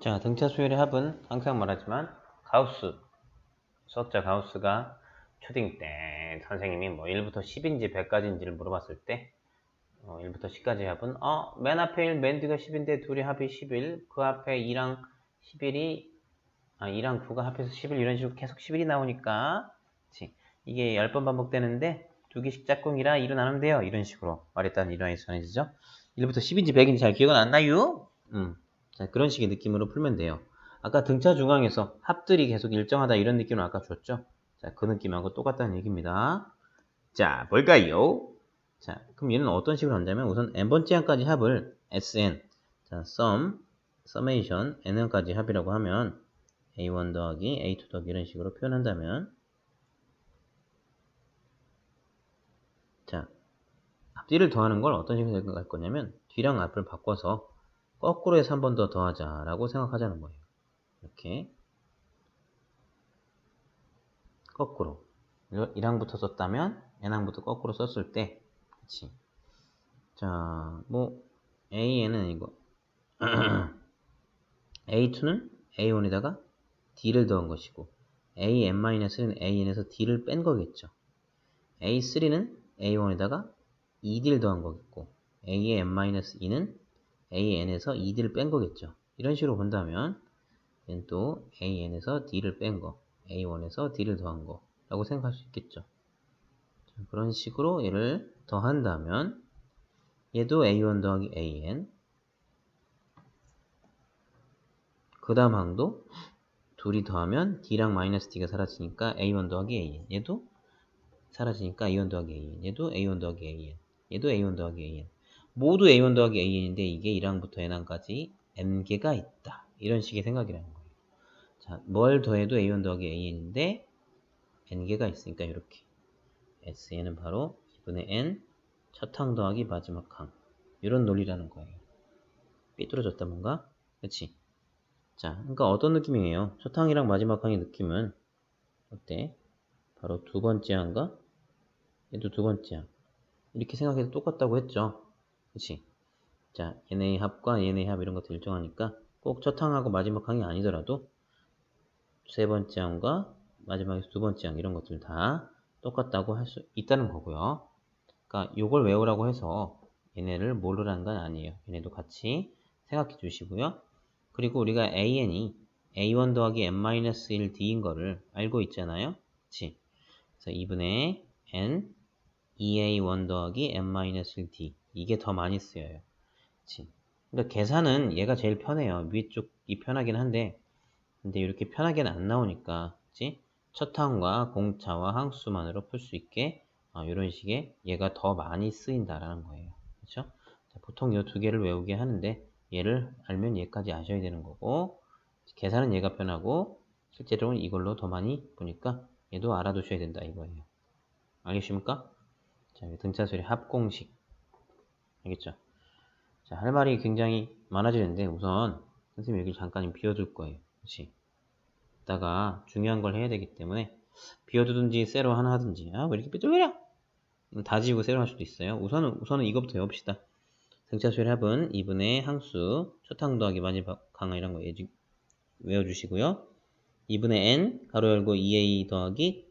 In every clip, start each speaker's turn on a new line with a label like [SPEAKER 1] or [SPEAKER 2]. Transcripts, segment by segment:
[SPEAKER 1] 자, 등차 수열의 합은 항상 말하지만 가우스, 수학자 가우스가 초딩 때 선생님이 뭐 1부터 10인지 100까지인지를 물어봤을 때 어, 1부터 10까지 합은 어, 맨 앞에 1, 맨 뒤가 10인데 둘이 합이 11, 그 앞에 2랑 11이 아, 2랑 9가 합해서 11 이런 식으로 계속 11이 나오니까 그치? 이게 10번 반복되는데 두 개씩 짝꿍이라 2로 나누면 돼요. 이런 식으로 말했다는 일환이 전해지죠. 1부터 10인지 100인지 잘 기억은 안 나요? 음. 자, 그런 식의 느낌으로 풀면 돼요. 아까 등차 중앙에서 합들이 계속 일정하다 이런 느낌을 아까 줬죠? 자, 그 느낌하고 똑같다는 얘기입니다. 자, 뭘까요? 자, 그럼 얘는 어떤 식으로 한다면 우선 n번째 항까지 합을 sn, 자, sum, summation, n까지 합이라고 하면 a1 더하기 a2 더하기 이런 식으로 표현한다면 자, 앞뒤를 더하는 걸 어떤 식으로 생각할 거냐면 뒤랑 앞을 바꿔서 거꾸로 해서 한 번 더 더하자라고 생각하자는 거예요. 이렇게. 거꾸로. 1항부터 썼다면 n항부터 거꾸로 썼을 때. 그치? 자, 뭐 a는 이거. a2는 a1에다가 d를 더한 것이고 an-는 an에서 d를 뺀 거겠죠. a3는 a1에다가 2d를 더한 거겠고 an-2는 an에서 2d를 뺀 거겠죠. 이런 식으로 본다면 얘는 또 an에서 d를 뺀 거, a1에서 d를 더한 거 라고 생각할 수 있겠죠. 자, 그런 식으로 얘를 더한다면 얘도 a1 더하기 an 그 다음 항도 둘이 더하면 d랑 마이너스 d가 사라지니까 a1 더하기 an 얘도 사라지니까 a1 더하기 an 얘도 a1 더하기 an 얘도 a1 더하기 an 모두 a1 더하기 an인데 이게 1항부터 n항까지 n개가 있다. 이런 식의 생각이라는 거예요. 자, 뭘 더해도 a1 더하기 an인데 n개가 있으니까 이렇게. Sn은 바로 2분의 n 첫 항 더하기 마지막 항. 이런 논리라는 거예요. 삐뚤어졌다 뭔가? 그치? 자 그러니까 어떤 느낌이에요? 첫 항이랑 마지막 항의 느낌은 어때? 바로 두 번째 항과 얘도 두 번째 항. 이렇게 생각해도 똑같다고 했죠 그치 자 얘네의 합과 얘네의 합 이런 것도 일정하니까 꼭 첫 항하고 마지막 항이 아니더라도 세 번째 항과 마지막에 두 번째 항 이런 것들 다 똑같다고 할 수 있다는 거고요. 그러니까 이걸 외우라고 해서 얘네를 모르라는 건 아니에요. 얘네도 같이 생각해 주시고요. 그리고 우리가 an이 a1 더하기 n-1d인 거를 알고 있잖아요. 그치? 그래서 2분의 n 2a1 더하기 n-1d 이게 더 많이 쓰여요. 그치? 그러니까 계산은 얘가 제일 편해요. 위쪽이 편하긴 한데 근데 이렇게 편하게는 안 나오니까 그치? 첫 항과 공차와 항수만으로 풀 수 있게 어, 이런 식의 얘가 더 많이 쓰인다라는 거예요. 그렇죠? 자, 보통 이 두 개를 외우게 하는데 얘를 알면 얘까지 아셔야 되는 거고 계산은 얘가 편하고 실제로는 이걸로 더 많이 보니까 얘도 알아두셔야 된다 이거예요. 알겠습니까? 자, 등차수의 합공식 알겠죠? 자, 할 말이 굉장히 많아지는데 우선 선생님 여기 잠깐 비워둘 거예요. 그렇지? 이따가 중요한 걸 해야 되기 때문에 비워두든지 쇠로 하나 하든지 아 왜 이렇게 삐뚤거려 다 지우고 쇠로 할 수도 있어요 우선은 우선은 이것부터 외웁시다 등차수의 합은 2분의 항수 초탕 더하기 마지막 강화 이런 거 예지, 외워주시고요 2분의 n 가로 열고 2a 더하기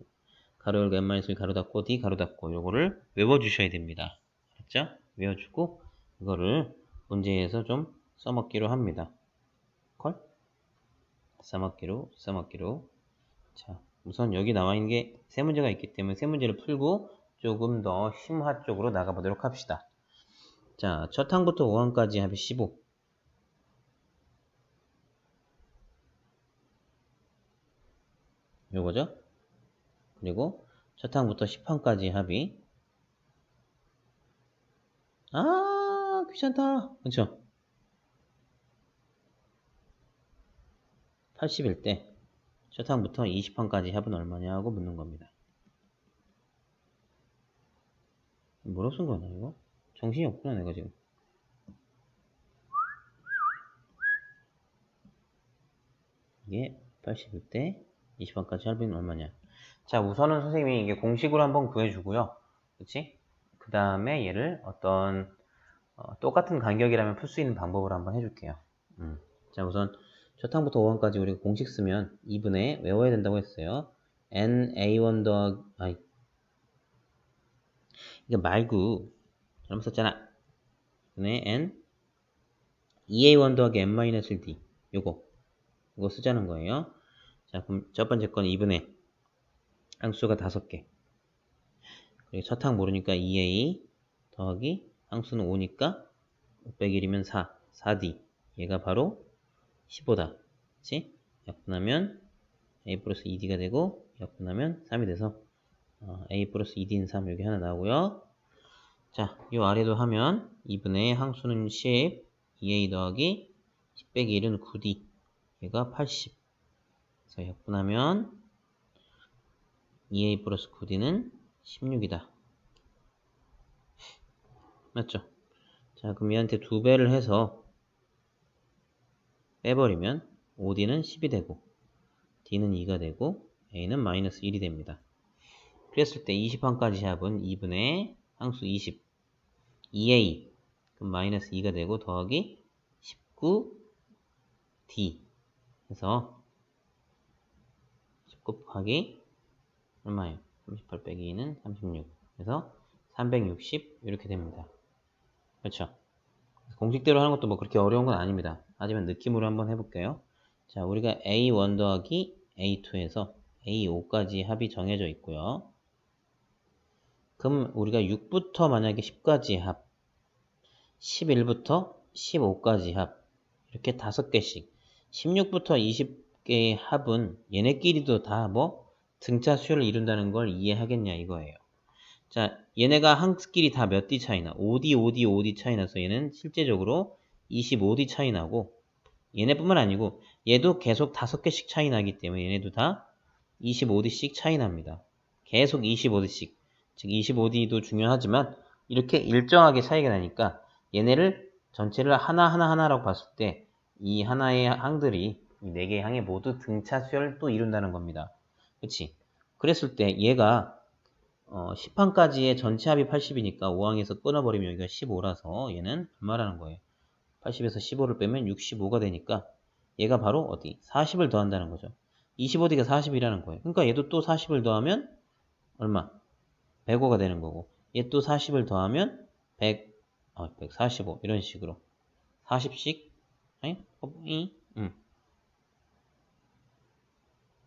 [SPEAKER 1] 가로 열고 n-1 가로 닫고 d 가로 닫고 요거를 외워주셔야 됩니다 알았죠? 외워주고 이거를 문제에서 좀 써먹기로 합니다. 콜? 써먹기로 써먹기로. 자 우선 여기 나와 있는 게 세 문제가 있기 때문에 세 문제를 풀고 조금 더 심화 쪽으로 나가보도록 합시다. 자 첫 항부터 5항까지 합이 15 요거죠? 그리고 첫 항부터 10항까지 합이 아 귀찮다 그쵸 80일 때 첫 항부터 20항까지 합은 얼마냐 하고 묻는 겁니다. 뭐라고 쓴나 이거? 정신이 없구나, 내가 지금. 이게 80일 때 20항까지 합은 얼마냐. 자, 우선은 선생님이 이게 공식으로 한번 구해주고요. 그치? 그 다음에 얘를 어떤, 어, 똑같은 간격이라면 풀 수 있는 방법을 한번 해줄게요. 음. 자, 우선 저탕부터 5항까지 우리가 공식 쓰면 2분의 외워야 된다고 했어요. n a1 더하기 아이 이거 말고 잘못 썼잖아. 분의 n 2a1 더하기 n-1d 요거 이거 쓰자는 거예요. 자 그럼 첫 번째 건 2분의 항수가 5개 그리고 첫항 모르니까 2a 더하기 항수는 5니까 5 빼기 1이면 4 4d 얘가 바로 15다. 그치? 약분하면 a 플러스 2d가 되고 약분하면 3이 돼서 어, a 플러스 2d는 3 여기 하나 나오고요. 자, 요 아래도 하면 2분의 항수는 10 2a 더하기 10 빼기 1은 9d 얘가 80 그래서 약분하면 2a 플러스 9d는 16이다 맞죠? 자, 그럼 얘한테 두 배를 해서 빼버리면 5d는 10이 되고 d는 2가 되고 a는 마이너스 1이 됩니다. 그랬을 때 20항까지 합은 2분의 항수 20 2a 그럼 마이너스 2가 되고 더하기 19d 해서 19 곱하기 얼마예요? 38 빼기 2는 36 그래서 360 이렇게 됩니다. 그렇죠? 공식대로 하는 것도 뭐 그렇게 어려운 건 아닙니다. 하지만 느낌으로 한번 해볼게요. 자, 우리가 A1 더하기 A2에서 A5까지 합이 정해져 있고요. 그럼 우리가 6부터 만약에 10까지 합, 11부터 15까지 합, 이렇게 다섯 개씩 16부터 20개의 합은 얘네끼리도 다 뭐 등차 수열을 이룬다는 걸 이해하겠냐 이거예요. 자, 얘네가 한끼리 다 몇 D 차이 나? 5D, 5D, 5D 차이 나서 얘는 실제적으로 25D 차이 나고 얘네뿐만 아니고 얘도 계속 다섯 개씩 차이 나기 때문에 얘네도 다 25D씩 차이 납니다. 계속 25D씩. 즉 25D도 중요하지만 이렇게 일정하게 차이가 나니까 얘네를 전체를 하나하나 하나라고 봤을 때 이 하나의 항들이 이 네 개의 항에 모두 등차 수열을 또 이룬다는 겁니다. 그치? 그랬을 때 얘가 어, 10항까지의 전체 합이 80이니까 5항에서 끊어버리면 여기가 15라서 얘는 얼마라는 거예요? 80에서 15를 빼면 65가 되니까 얘가 바로 어디? 40을 더한다는 거죠. 25D가 40이라는 거예요. 그러니까 얘도 또 40을 더하면 얼마? 105가 되는 거고 얘 또 40을 더하면 100, 어, 145 이런 식으로 40씩 아니? 어, 이? 응.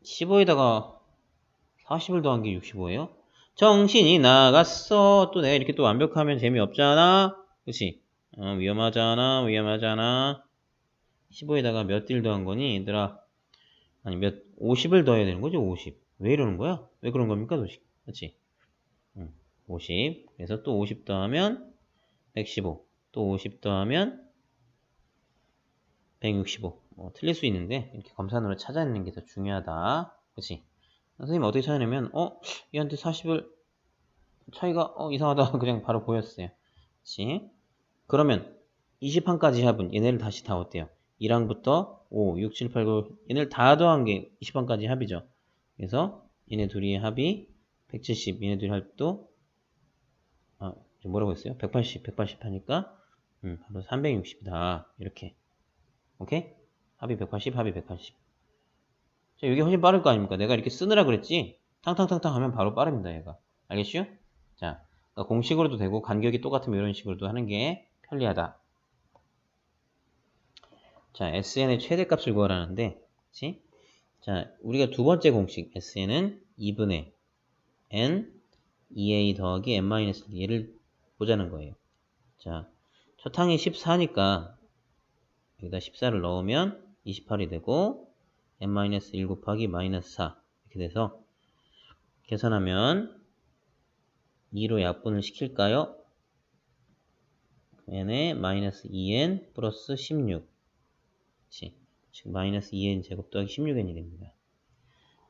[SPEAKER 1] 15에다가 40을 더한 게 65예요? 정신이 나갔어. 또 내가 이렇게 또 완벽하면 재미없잖아. 그치? 어, 위험하잖아. 위험하잖아. 15에다가 몇 딜 더한 거니? 얘들아. 아니, 몇, 50을 더해야 되는 거지, 50. 왜 이러는 거야? 왜 그런 겁니까, 도식? 그치? 응, 50. 그래서 또 50 더하면 115. 또 50 더하면 165. 뭐, 틀릴 수 있는데, 이렇게 검산으로 찾아내는 게 더 중요하다. 그치? 선생님 어떻게 찾아내면 어? 얘한테 40을 차이가 어 이상하다 그냥 바로 보였어요 그치? 그러면 20항까지 합은 얘네를 다시 다 어때요? 1항부터 5, 6, 7, 8, 9 얘네를 다 더한 게 20항까지 합이죠 그래서 얘네 둘이 합이 170 얘네 둘이 합도 아, 뭐라고 했어요? 180, 180 하니까 음, 바로 360이다 이렇게 오케이? 합이 180, 합이 180 자, 이게 훨씬 빠를 거 아닙니까? 내가 이렇게 쓰느라 그랬지? 탕탕탕탕 하면 바로 빠릅니다, 얘가. 알겠슈? 자, 그러니까 공식으로도 되고 간격이 똑같으면 이런 식으로도 하는 게 편리하다. 자, SN의 최대값을 구하라는데, 그치? 자, 우리가 두 번째 공식, SN은 2분의 n 2a 더하기 n-1 얘를 보자는 거예요. 자, 첫 항이 14니까 여기다 14를 넣으면 28이 되고 n-1 곱하기 마이너스 4 이렇게 돼서 계산하면 2로 약분을 시킬까요? n에 마이너스 2n 플러스 16 그치? 즉 마이너스 2n 제곱 더하기 16n이 됩니다.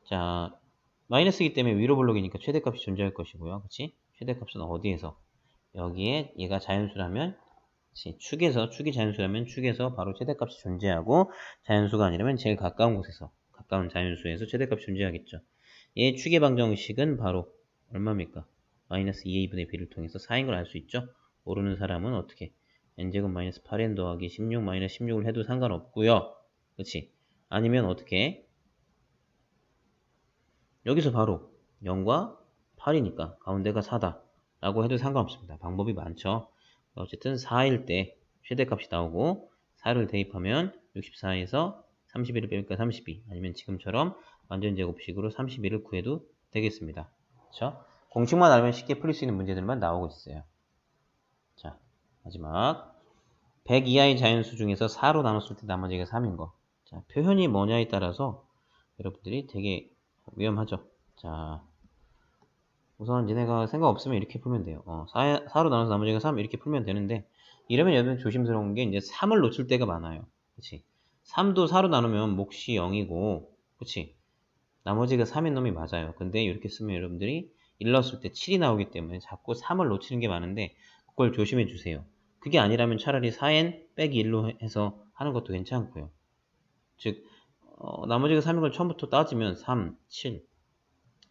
[SPEAKER 1] 자 마이너스이기 때문에 위로 블록이니까 최대값이 존재할 것이고요. 그치? 최대값은 어디에서? 여기에 얘가 자연수라면? 축에서 축이 자연수라면 축에서 바로 최대값이 존재하고 자연수가 아니라면 제일 가까운 곳에서 가까운 자연수에서 최대값이 존재하겠죠. 얘 축의 방정식은 바로 얼마입니까? 마이너스 2a분의 b를 통해서 4인 걸 알 수 있죠. 모르는 사람은 어떻게 n제곱 마이너스 8n 더하기 16 마이너스 16을 해도 상관없고요. 그치? 아니면 어떻게 여기서 바로 0과 8이니까 가운데가 4다 라고 해도 상관없습니다. 방법이 많죠. 어쨌든 4일 때 최대값이 나오고 4를 대입하면 64에서 31을 빼니까 32 아니면 지금처럼 완전 제곱식으로 31을 구해도 되겠습니다. 그렇죠? 공식만 알면 쉽게 풀릴 수 있는 문제들만 나오고 있어요. 자, 마지막 100 이하의 자연수 중에서 4로 나눴을 때 나머지가 3인 거. 자, 표현이 뭐냐에 따라서 여러분들이 되게 위험하죠. 자, 우선 얘네가 생각 없으면 이렇게 풀면 돼요. 어, 4, 4로 나눠서 나머지가 3 이렇게 풀면 되는데 이러면 여러분 조심스러운 게 이제 3을 놓칠 때가 많아요. 그치? 3도 4로 나누면 몫이 0이고 그치? 나머지가 3인 놈이 맞아요. 근데 이렇게 쓰면 여러분들이 1 넣었을 때 7이 나오기 때문에 자꾸 3을 놓치는 게 많은데 그걸 조심해 주세요. 그게 아니라면 차라리 4n 빼기 1로 해서 하는 것도 괜찮고요. 즉 어, 나머지가 3인 걸 처음부터 따지면 3, 7,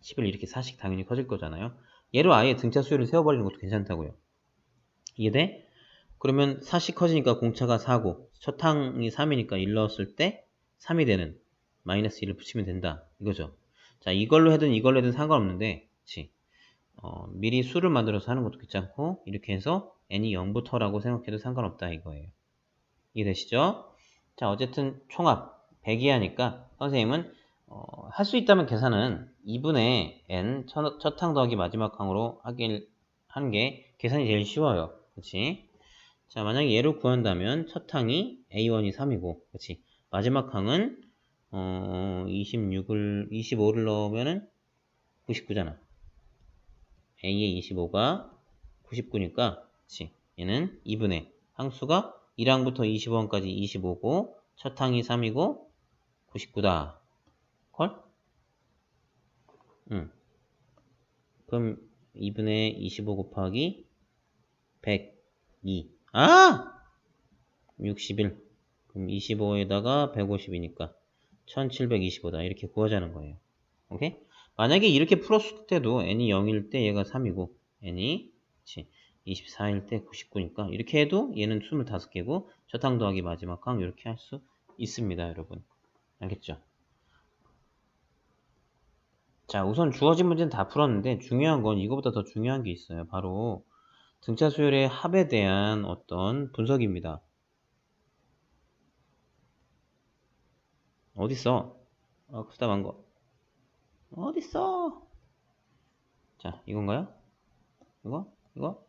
[SPEAKER 1] 10을 이렇게 4씩 당연히 커질 거잖아요. 얘로 아예 등차 수열을 세워버리는 것도 괜찮다고요. 이해돼? 그러면 4씩 커지니까 공차가 4고 첫 항이 3이니까 1 넣었을 때 3이 되는 마이너스 1을 붙이면 된다. 이거죠. 자 이걸로 해든 이걸로 해든 상관없는데 그치? 어, 미리 수를 만들어서 하는 것도 괜찮고 이렇게 해서 n이 0부터라고 생각해도 상관없다 이거예요. 이해되시죠? 자 어쨌든 총합 100이 하니까 선생님은 어, 할 수 있다면 계산은 2분의 n 첫, 첫항 더하기 마지막 항으로 하길 하는 게 계산이 제일 쉬워요. 그렇지? 자, 만약에 얘를 구한다면 첫 항이 a1이 3이고, 그렇지? 마지막 항은 어, 26을 25를 넣으면은 99잖아. a의 25가 99니까, 그렇지? 얘는 2분의 항수가 1항부터 20원까지 25고 첫 항이 3이고 99다. 콜? 응. 그럼 2분의 25 곱하기 102. 아! 61. 그럼 25에다가 150이니까 1725다. 이렇게 구하자는 거예요. 오케이? 만약에 이렇게 풀었을 때도 n이 0일 때 얘가 3이고 n이 24일 때 99니까 이렇게 해도 얘는 25개고 저탕 더하기 마지막 항 이렇게 할 수 있습니다. 여러분. 알겠죠? 자, 우선 주어진 문제는 다 풀었는데 중요한 건 이거보다 더 중요한 게 있어요. 바로 등차 수열의 합에 대한 어떤 분석입니다. 어딨어? 아, 크다만 거. 어딨어? 자, 이건가요? 이거? 이거?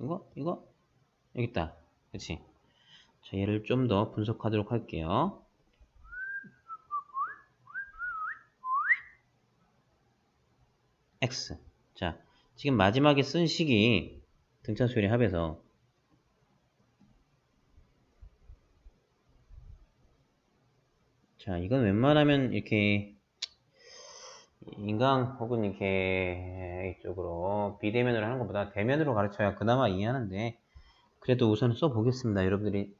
[SPEAKER 1] 이거? 이거? 여기 있다. 그치? 자, 얘를 좀 더 분석하도록 할게요. X. 자, 지금 마지막에 쓴 식이 등차 수열의 합에서 자, 이건 웬만하면 이렇게 인강 혹은 이렇게 이쪽으로 비대면으로 하는 것보다 대면으로 가르쳐야 그나마 이해하는데 그래도 우선 써보겠습니다. 여러분들이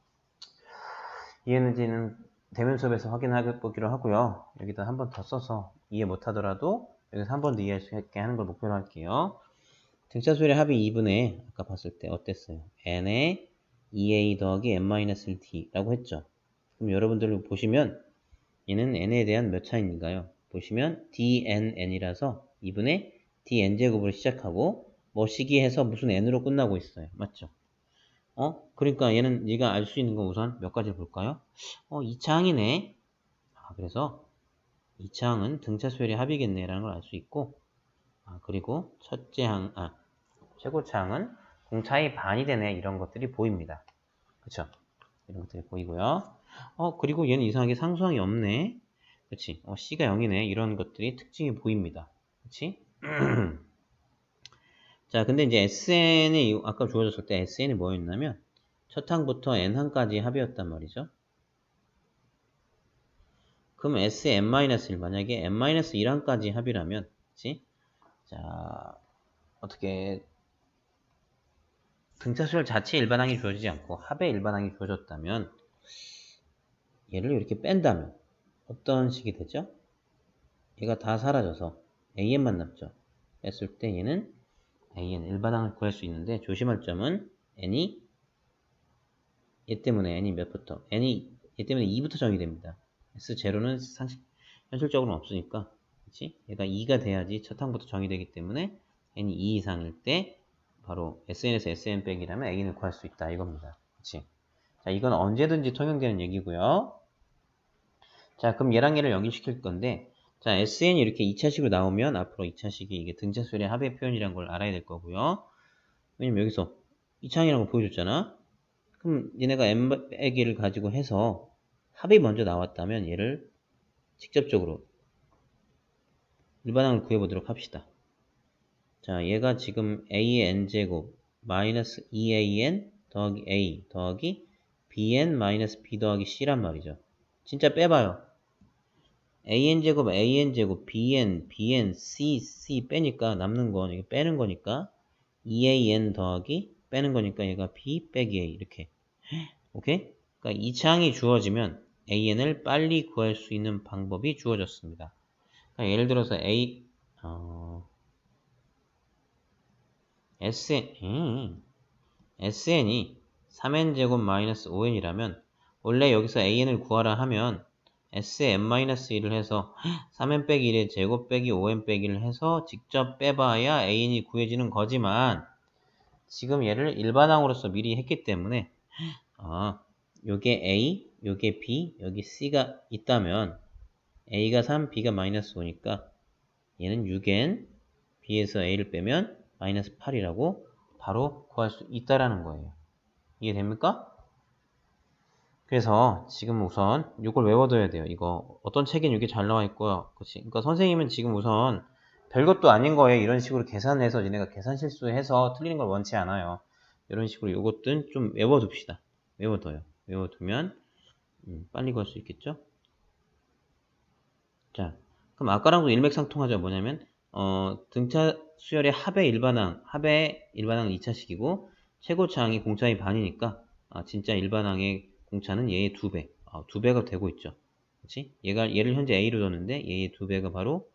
[SPEAKER 1] 이해는지는 대면 수업에서 확인해 보기로 하고요. 여기다 한 번 더 써서 이해 못하더라도 여기서 한 번 더 이해할 수 있게 하는 걸 목표로 할게요. 등차 수열의 합이 2분의 아까 봤을 때 어땠어요? n에 2a 더하기 n-1t라고 했죠. 그럼 여러분들 보시면 얘는 n에 대한 몇 차인가요? 보시면 dnn이라서 2분의 dn제곱으로 시작하고 뭐 시기 해서 무슨 n으로 끝나고 있어요. 맞죠? 어? 그러니까 얘는 네가 알 수 있는 건 우선 몇 가지 볼까요? 어, 2차항이네. 아, 그래서 2차항은 등차 수열의 합이겠네라는 걸 알 수 있고 아, 그리고 첫째 항, 아, 최고차 항은 공차의 반이 되네 이런 것들이 보입니다. 그쵸? 이런 것들이 보이고요. 어, 그리고 얘는 이상하게 상수항이 없네. 그치? 어, C가 0이네. 이런 것들이 특징이 보입니다. 그치? 자, 근데 이제 SN이 아까 주어졌을 때 SN이 뭐였냐면 첫 항부터 N항까지 합이었단 말이죠. 그럼 SN-1 만약에 N-1항까지 합이라면 그치? 자, 어떻게 등차 수열 자체 일반항이 주어지지 않고 합의 일반항이 주어졌다면 얘를 이렇게 뺀다면 어떤 식이 되죠? 얘가 다 사라져서 AN만 남죠. 뺐을 때 얘는 AN 일반항을 구할 수 있는데 조심할 점은 N이 얘 때문에 N이 몇부터 N이 얘 때문에 2부터 정의됩니다. S0는 상식, 현실적으로는 없으니까. 그치? 얘가 2가 돼야지 첫 항부터 정의되기 때문에 n이 2 이상일 때 바로 SN에서 SN 빼기라면 A는 구할 수 있다 이겁니다. 그치? 자, 이건 언제든지 통용되는 얘기고요. 자, 그럼 얘랑 얘를 연결시킬 건데 자, SN이 이렇게 2차식으로 나오면 앞으로 2차식이 이게 등차수열의 합의 표현이라는 걸 알아야 될 거고요. 왜냐면 여기서 2차항이라는 거 보여줬잖아. 그럼 얘네가 n 빼기를 가지고 해서 합이 먼저 나왔다면 얘를 직접적으로 일반항을 구해보도록 합시다. 자, 얘가 지금 a의 n제곱 마이너스 2an 더하기 a 더하기 bn 마이너스 b 더하기 c란 말이죠. 진짜 빼봐요. an제곱 an제곱 bn bn c c 빼니까 남는 건 이게 빼는 거니까 2an 더하기 빼는 거니까 얘가 b 빼기 a 이렇게 오케이? 그러니까 이 창이 주어지면 an을 빨리 구할 수 있는 방법이 주어졌습니다. 그러니까 예를 들어서 a 어, sn 음, sn이 3n제곱 마이너스 5n이라면 원래 여기서 an을 구하라 하면 sn-1을 해서 3n 빼기 1의 제곱 빼기 5n 빼기를 해서 직접 빼봐야 an이 구해지는 거지만 지금 얘를 일반항으로서 미리 했기 때문에 아, 요게 a, 요게 b, 여기 c가 있다면 a가 3, b가 마이너스 5니까 얘는 6n, b에서 a를 빼면 마이너스 8이라고 바로 구할 수 있다라는 거예요. 이해됩니까? 그래서 지금 우선 이걸 외워둬야 돼요. 이거 어떤 책엔 이게 잘 나와 있고요. 그치? 그러니까 선생님은 지금 우선 별것도 아닌 거에 이런 식으로 계산해서 얘네가 계산 실수해서 틀리는 걸 원치 않아요. 이런 식으로 이것든 좀 외워둡시다. 외워둬요. 외워두면 음, 빨리 구할 수 있겠죠? 자, 그럼 아까랑도 일맥상통하죠. 뭐냐면 어, 등차 수열의 합의 일반항, 합의 일반항은 2차식이고 최고 차항이 공차의 반이니까 아, 진짜 일반항의 공차는 얘의 두 배, 아, 두 배가 되고 있죠. 그렇지? 얘가 얘를 현재 A로 뒀는데 얘의 두 배가 바로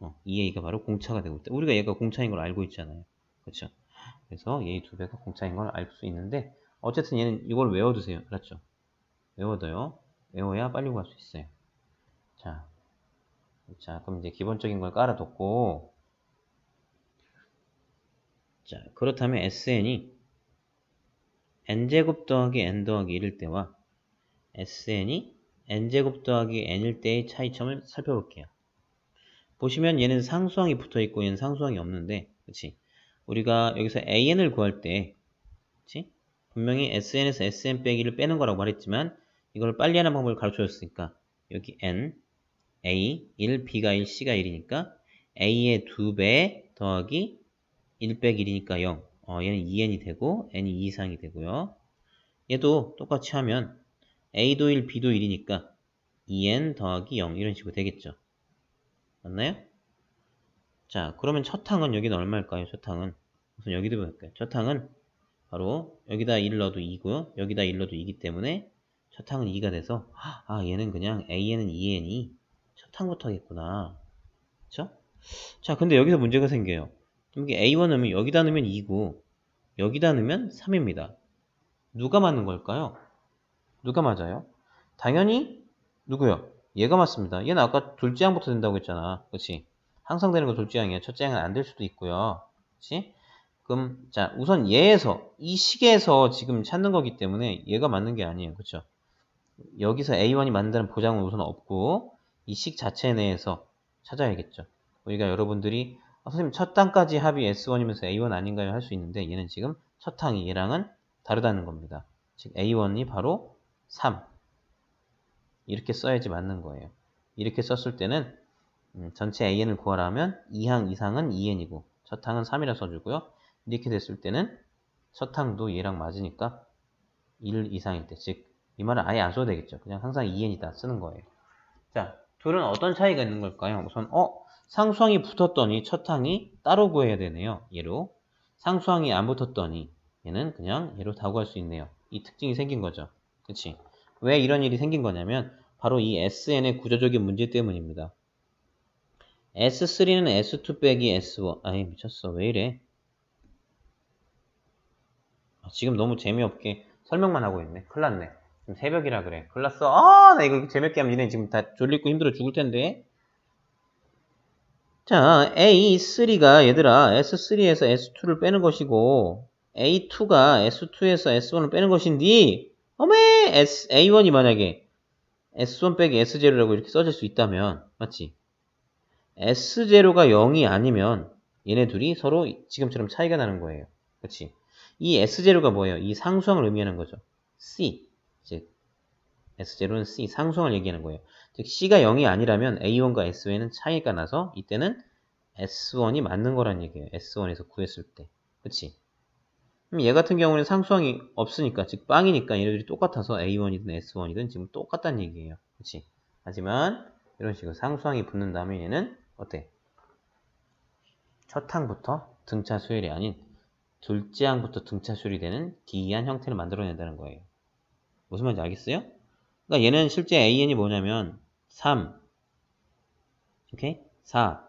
[SPEAKER 1] 어, 2A가 바로 공차가 되고 있다. 우리가 얘가 공차인 걸 알고 있잖아요. 그렇죠? 그래서 얘의 두 배가 공차인 걸 알 수 있는데 어쨌든 얘는 이걸 외워두세요. 그렇죠? 외워둬요. 외워야 빨리 구할 수 있어요. 자, 자, 그럼 이제 기본적인 걸 깔아뒀고, 자, 그렇다면 SN이 n제곱 더하기 n 더하기 1일 때와 SN이 n제곱 더하기 n일 때의 차이점을 살펴볼게요. 보시면 얘는 상수항이 붙어 있고 얘는 상수항이 없는데, 그치? 우리가 여기서 an을 구할 때, 그치? 분명히 sn에서 sn 빼기를 빼는 거라고 말했지만, 이걸 빨리 하는 방법을 가르쳐 줬으니까, 여기 n, a, 1, b가 1, c가 1이니까, a의 2배 더하기 1 빼기 1이니까 0. 어, 얘는 2n이 되고, n이 2 이상이 되고요. 얘도 똑같이 하면, a도 1, b도 1이니까, 2n 더하기 0 이런 식으로 되겠죠. 맞나요? 자, 그러면 첫 항은 여기는 얼마일까요? 첫 항은 우선 여기도 볼까요? 첫 항은 바로 여기다 1을 넣어도 2고요. 여기다 1 넣어도 2기 때문에 첫 항은 2가 돼서 아 얘는 그냥 a에는 2n이 첫 항부터 하겠구나. 그쵸? 자, 근데 여기서 문제가 생겨요. 여기 a1 넣으면 여기다 넣으면 2고 여기다 넣으면 3입니다. 누가 맞는 걸까요? 누가 맞아요? 당연히 누구요? 얘가 맞습니다. 얘는 아까 둘째 항부터 된다고 했잖아. 그치? 항상 되는 거 둘째 항이야. 첫째 항은 안 될 수도 있고요. 그치? 그럼, 자, 우선 얘에서, 이 식에서 지금 찾는 거기 때문에 얘가 맞는 게 아니에요. 그쵸? 여기서 A1이 맞는다는 보장은 우선 없고, 이 식 자체 내에서 찾아야겠죠. 우리가 여러분들이, 아, 선생님, 첫 항까지 합이 S1이면서 A1 아닌가요? 할 수 있는데, 얘는 지금 첫 항이 얘랑은 다르다는 겁니다. 즉, A1이 바로 3. 이렇게 써야지 맞는 거예요. 이렇게 썼을 때는 음, 전체 an을 구하라면 2항 이상은 2n이고 첫 항은 3이라 써주고요. 이렇게 됐을 때는 첫 항도 얘랑 맞으니까 1 이상일 때, 즉 이 말은 아예 안 써도 되겠죠. 그냥 항상 2n이다 쓰는 거예요. 자, 둘은 어떤 차이가 있는 걸까요? 우선 어 상수항이 붙었더니 첫 항이 따로 구해야 되네요. 얘로 상수항이 안 붙었더니 얘는 그냥 얘로 다 구할 수 있네요. 이 특징이 생긴 거죠. 그치? 왜 이런 일이 생긴 거냐면 바로 이 SN의 구조적인 문제 때문입니다. S3는 S2 빼기 S1 아이 미쳤어 왜 이래 아, 지금 너무 재미없게 설명만 하고 있네 큰일 났네 지금 새벽이라 그래. 큰일 났어. 아, 나 이거 재밌게 하면 니네 지금 다 졸리고 힘들어 죽을 텐데. 자, A3가 얘들아 S3에서 S2를 빼는 것이고 A2가 S2에서 S1을 빼는 것인데 어메 S, A1이 만약에 S1 빼기 S0라고 이렇게 써질 수 있다면 맞지? S0가 0이 아니면 얘네 둘이 서로 지금처럼 차이가 나는 거예요. 그렇지? 이 S0가 뭐예요? 이 상수항을 의미하는 거죠. C. 즉 S0는 C, 상수항을 얘기하는 거예요. 즉 C가 0이 아니라면 A1과 S2에는 차이가 나서 이때는 S1이 맞는 거란 얘기예요. S1에서 구했을 때. 그렇지? 그럼 얘 같은 경우는 상수항이 없으니까, 즉 빵이니까 얘네들이 똑같아서 A1이든 S1이든 지금 똑같다는 얘기예요. 그렇지? 하지만 이런 식으로 상수항이 붙는 다음에 얘는 어때? 첫 항부터 등차 수열이 아닌 둘째 항부터 등차 수열이 되는 기이한 형태를 만들어낸다는 거예요. 무슨 말인지 알겠어요? 그러니까 얘는 실제 AN이 뭐냐면 3, 오케이? 4,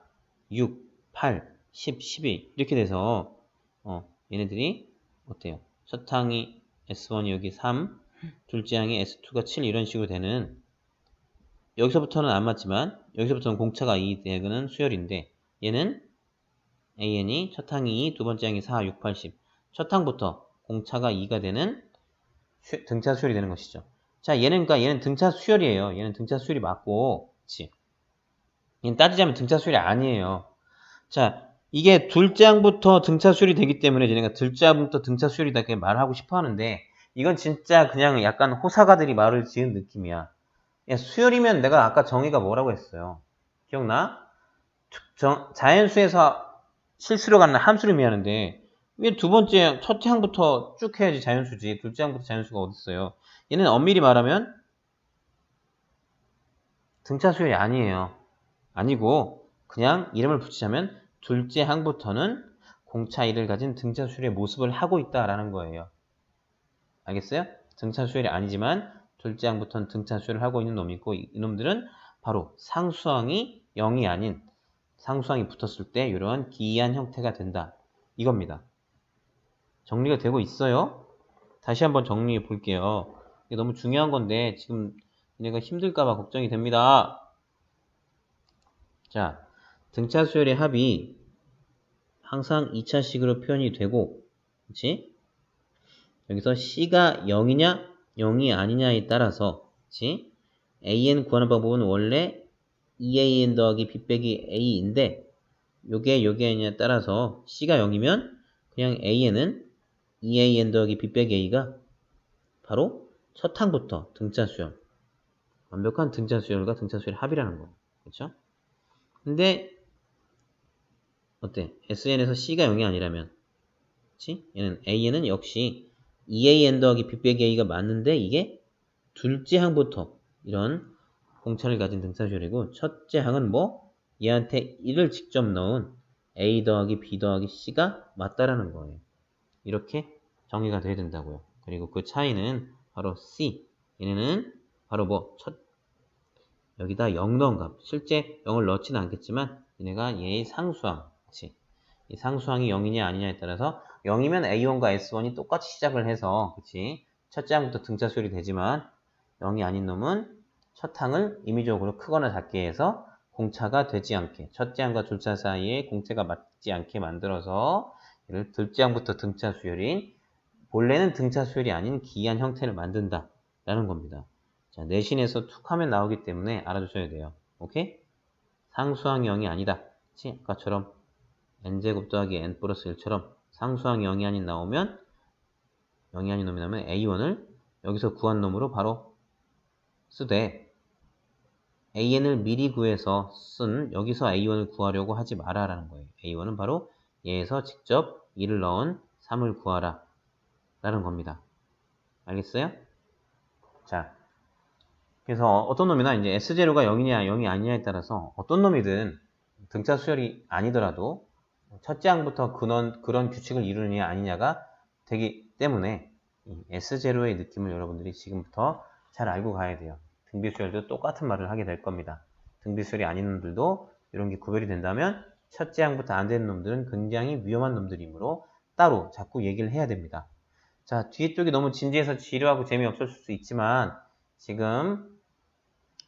[SPEAKER 1] 6, 8, 10, 12 이렇게 돼서 어, 얘네들이 어때요? 첫 항이 S1이 여기 3, 둘째 항이 S2가 7 이런 식으로 되는 여기서부터는 안 맞지만 여기서부터는 공차가 2 되는 수열인데 얘는 AN이 첫 항이 2, 두 번째 항이 4, 6, 8, 10. 첫 항부터 공차가 2가 되는 수- 등차 수열이 되는 것이죠. 자, 얘는 그러니까 얘는 등차 수열이에요. 얘는 등차 수열이 맞고, 그치? 얘는 따지자면 등차 수열이 아니에요. 자, 이게 둘째 항부터 등차 수열이 되기 때문에 얘네가 둘째 항부터 등차 수열이다 이렇게 말하고 싶어 하는데 이건 진짜 그냥 약간 호사가들이 말을 지은 느낌이야. 야, 수열이면 내가 아까 정의가 뭐라고 했어요? 기억나? 정- 자연수에서 실수로 가는 함수를 의미하는데 왜두 번째 첫 항부터 쭉 해야지 자연수지 둘째 항부터 자연수가 어딨어요 얘는 엄밀히 말하면 등차 수열이 아니에요 아니고 그냥 이름을 붙이자면 둘째 항부터는 공차 1을 가진 등차 수열의 모습을 하고 있다라는 거예요 알겠어요? 등차 수열이 아니지만 둘째 항부터는 등차 수열을 하고 있는 놈이 있고 이- 이놈들은 바로 상수항이 0이 아닌 상수항이 붙었을 때 이러한 기이한 형태가 된다. 이겁니다. 정리가 되고 있어요? 다시 한번 정리해 볼게요. 이게 너무 중요한 건데 지금 얘네가 힘들까봐 걱정이 됩니다. 자, 등차 수열의 합이 항상 2차식으로 표현이 되고 그치? 여기서 C가 0이냐 0이 아니냐에 따라서 그치? AN 구하는 방법은 원래 2AN 더하기 B 빼기 A인데 요게 요게냐에 따라서 C가 0이면 그냥 AN은 2AN 더하기 B 빼기 A가 바로 첫 항부터 등차 수열 완벽한 등차 수열과 등차 수열 합이라는 거 그렇죠? 근데 어때? SN에서 C가 0이 아니라면 그치? 얘는 AN은 역시 2AN 더하기 B 빼기 A가 맞는데 이게 둘째 항부터 이런 공차를 가진 등차수열이고 첫째 항은 뭐? 얘한테 1을 직접 넣은 A 더하기 B 더하기 C가 맞다라는 거예요. 이렇게 정의가 돼야 된다고요. 그리고 그 차이는 바로 C. 얘네는 바로 뭐? 첫 여기다 0 넣은 값. 실제 0을 넣지는 않겠지만 얘네가 얘의 상수항. 그치? 이 상수항이 0이냐 아니냐에 따라서 0이면 A1과 S1이 똑같이 시작을 해서 그치? 첫째 항부터 등차 수열이 되지만 0이 아닌 놈은 첫 항을 임의적으로 크거나 작게 해서 공차가 되지 않게 첫째 항과 둘째 사이에 공차가 맞지 않게 만들어서 얘를 둘째 항부터 등차 수열인 본래는 등차 수열이 아닌 기이한 형태를 만든다 라는 겁니다. 자, 내신에서 툭 하면 나오기 때문에 알아두셔야 돼요. 오케이? 상수항 0이 아니다. 그치? 아까처럼 n제곱 더하기 n 플러스 1처럼 상수항 0이 아닌 나오면 0이 아닌 놈이 나오면 a1을 여기서 구한 놈으로 바로 쓰되 AN을 미리 구해서 쓴 여기서 A1을 구하려고 하지 마라라는 거예요. A1은 바로 얘에서 직접 2를 넣은 3을 구하라 라는 겁니다. 알겠어요? 자, 그래서 어떤 놈이나 이제 S0가 0이냐 0이 아니냐에 따라서 어떤 놈이든 등차 수열이 아니더라도 첫째 항부터 그런, 그런 규칙을 이루느냐 아니냐가 되기 때문에 이 S0의 느낌을 여러분들이 지금부터 잘 알고 가야 돼요. 등비수열도 똑같은 말을 하게 될 겁니다. 등비수열이 아닌 놈들도 이런 게 구별이 된다면 첫째 항부터 안 되는 놈들은 굉장히 위험한 놈들이므로 따로 자꾸 얘기를 해야 됩니다. 자, 뒤에 쪽이 너무 진지해서 지루하고 재미없을 수 있지만 지금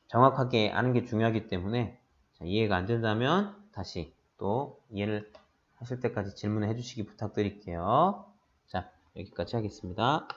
[SPEAKER 1] 정확하게 아는 게 중요하기 때문에 자, 이해가 안 된다면 다시 또 이해를 하실 때까지 질문을 해주시기 부탁드릴게요. 자, 여기까지 하겠습니다.